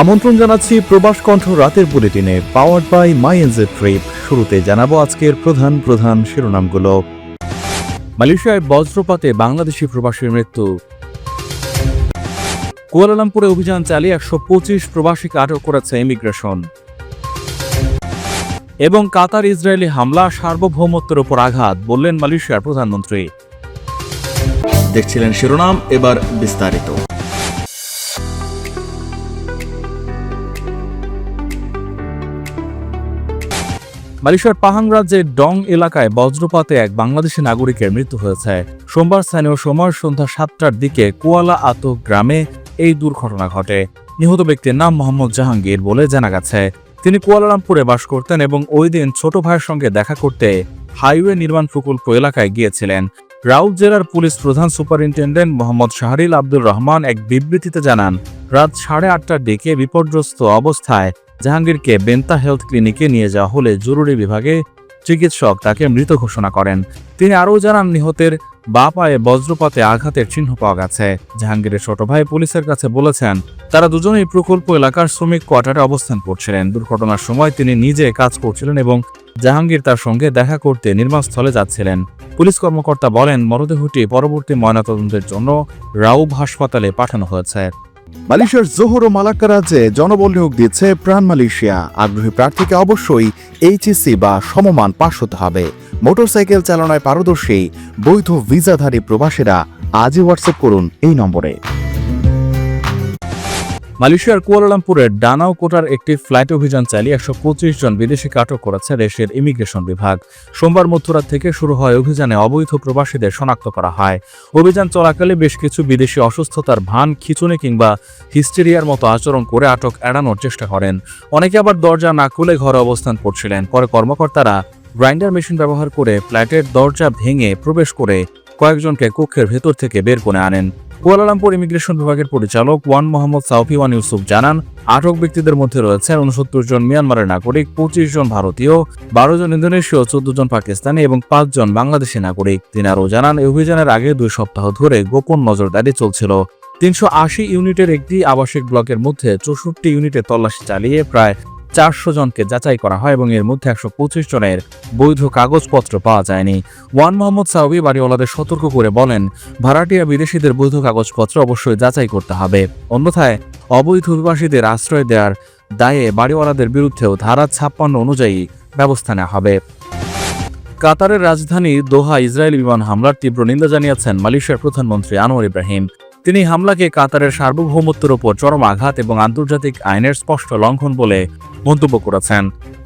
আমন্ত্রণ জানাচ্ছি প্রবাস কণ্ঠ রাতের বুলেটিনে powered by my NJ trip শুরুতে জানাব আজকের প্রধান প্রধান শিরোনামগুলো। মালয়েশিয়ায় বজ্রপাতে বাংলাদেশি প্রবাসীর মৃত্যু। কুয়ালালামপুরে অভিযান চালিয়ে একশো পঁচিশ প্রবাসীকে আটক করেছে ইমিগ্রেশন। এবং কাতার ইসরায়েলি হামলা সার্বভৌমত্বের উপর আঘাত, বললেন মালয়েশিয়ার প্রধানমন্ত্রী। দেখছিলেন শিরোনাম, এবার বিস্তারিত। মালয়েশিয়ার পাহাং রাজ্যের ডং এলাকায় বজ্রপাতে এক বাংলাদেশি নাগরিকের মৃত্যু হয়েছে। সোমবার স্থানীয় সময় সন্ধ্যা সাতটার দিকে কুয়ালা আতো গ্রামে এই দুর্ঘটনা ঘটে। নিহত ব্যক্তির নাম মোহাম্মদ জাহাঙ্গীর বলে জানা গেছে। তিনি কুয়ালালামপুরে বাস করতেন এবং ওই দিন ছোট ভাইয়ের সঙ্গে দেখা করতে হাইওয়ে নির্মাণ প্রকল্প এলাকায় গিয়েছিলেন। রাউত জেলার পুলিশ প্রধান superintendent Mohammad Shahril Abdur Rahman এক বিবৃতিতে জানান, রাত সাড়ে আটটার দিকে বিপর্যস্ত অবস্থায় জাহাঙ্গীরকে বেন্তা হেলথ ক্লিনিকে নিয়ে যাওয়া হলে জরুরি বিভাগে চিকিৎসক তাকে মৃত ঘোষণা করেন। তিনি আরও জানান, নিহতের বা পায়ে বজ্রপাতে আঘাতের চিহ্ন পাওয়া গেছে। জাহাঙ্গীরের ছোট ভাই পুলিশের কাছে বলেছেন, তারা দুজনেই প্রকল্প এলাকার শ্রমিক কোয়ার্টারে অবস্থান করছিলেন। দুর্ঘটনার সময় তিনি নিজে কাজ করছিলেন এবং জাহাঙ্গীর তার সঙ্গে দেখা করতে নির্মাণস্থলে যাচ্ছিলেন। পুলিশ কর্মকর্তা বলেন, মরদেহটি পরবর্তী ময়নাতদন্তের জন্য রাউব হাসপাতালে পাঠানো হয়েছে। মালয়েশিয়ার জোহর ও মালাক্কা রাজ্যে জনবল নিয়োগ দিচ্ছে প্রাণ মালয়েশিয়া। আগ্রহী প্রার্থীকে অবশ্যই এইচএসসি বা সমমান পাশ হতে হবে। মোটরসাইকেল চালনায় পারদর্শী, বৈধ ভিসাধারী প্রবাসীরা আজই হোয়াটসঅ্যাপ করুন এই নম্বরে। মালয়েশিয়ার কুয়ালালামপুরের ডানাও কোটার একটি ফ্লাইট অভিযান চালিয়ে একশো পঁচিশ জন বিদেশিকে আটক করেছে দেশের ইমিগ্রেশন বিভাগ। সোমবার মধ্যরাত থেকে শুরু হয় অভিযানে অবৈধ প্রবাসীদের শনাক্ত করা হয়। অভিযান চলাকালে বেশ কিছু বিদেশি অসুস্থতার ভান, খিচুনি কিংবা হিস্টেরিয়ার মতো আচরণ করে আটক এড়ানোর চেষ্টা করেন। অনেকে আবার দরজা না খুলে ঘরে অবস্থান করছিলেন। পরে কর্মকর্তারা গ্রাইন্ডার মেশিন ব্যবহার করে ফ্ল্যাটের দরজা ভেঙে প্রবেশ করে কয়েকজনকে কক্ষের ভেতর থেকে বের করে আনেন। কুয়ালালামপুর ইমিগ্রেশন বিভাগের পরিচালক Wan Mohammad Saufi Wan Yusuf জানান, আটক ব্যক্তিদের মধ্যে রয়েছেন উনসত্তর জন মিয়ানমারের নাগরিক, পঁচিশ জন ভারতীয়, বারো জন ইন্দোনেশীয়, চোদ্দ জন পাকিস্তানি এবং পাঁচ জন বাংলাদেশি নাগরিক। তিনি আরও জানান এই অভিযানের আগে দুই সপ্তাহ ধরে গোপন নজরদারি চলছিল। তিনশো আশি ইউনিটের একটি আবাসিক ব্লকের মধ্যে চৌষট্টি ইউনিটে তল্লাশি চালিয়ে প্রায় চারশো জনকে যাচাই করা হয় এবং এর মধ্যে একশো পঁচিশ জনের বৈধ কাগজপত্র পাওয়া যায়নি। ওয়ান মোহাম্মদ সাউবি বাড়িওয়ালাদের সতর্ক করে বলেন, ভাড়াটিয়া বিদেশিদের বৈধ কাগজপত্র অবশ্যই যাচাই করতে হবে। অন্যথায় অবৈধ অভিবাসীদের আশ্রয় দেওয়ার দায়ে বাড়িওয়ালাদের বিরুদ্ধেও ধারা ছাপ্পান্ন অনুযায়ী ব্যবস্থা নেওয়া হবে। কাতারের রাজধানী দোহা ইসরায়েল বিমান হামলার তীব্র নিন্দা জানিয়েছেন মালয়েশিয়ার প্রধানমন্ত্রী আনোয়ার ইব্রাহিম। তিনি হামলাকে কাতারের সার্বভৌমত্বের ওপর চরম আঘাত এবং আন্তর্জাতিক আইনের স্পষ্ট লঙ্ঘন বলে মন্তব্য করেছেন।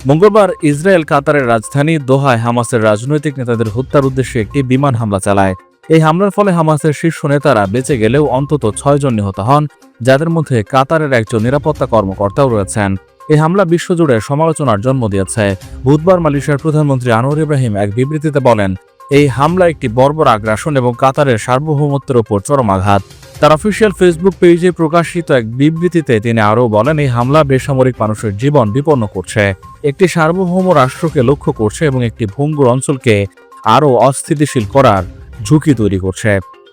মঙ্গলবার ইসরায়েল কাতারের রাজধানী দোহায় হামাসের রাজনৈতিক নেতাদের হত্যার উদ্দেশ্যে একটি বিমান হামলা চালায়। এই হামলার ফলে হামাসের শীর্ষ নেতারা বেঁচে গেলেও অন্তত ছয়জন নিহত হন, যাদের মধ্যে কাতারের একজন নিরাপত্তা কর্মকর্তাও রয়েছেন। এই হামলা বিশ্বজুড়ে সমালোচনার জন্ম দিয়েছে। বুধবার মালয়েশিয়ার প্রধানমন্ত্রী আনোয়ার ইব্রাহিম এক বিবৃতিতে বলেন, এই হামলা একটি বর্বর আগ্রাসন এবং কাতারের সার্বভৌমত্বের ওপর চরম আঘাত। তার অফিসিয়াল ফেসবুক পেজে প্রকাশিত এক বিবৃতিতে তিনি আরও বলেন, এই হামলা বেসামরিক মানুষের জীবন বিপন্ন করছে। একটি সার্বভৌম রাষ্ট্রকে লক্ষ্য করছে এবং একটি ভঙ্গুর অঞ্চলকে আরও অস্থিতিশীল করার ঝুঁকি তৈরি করছে।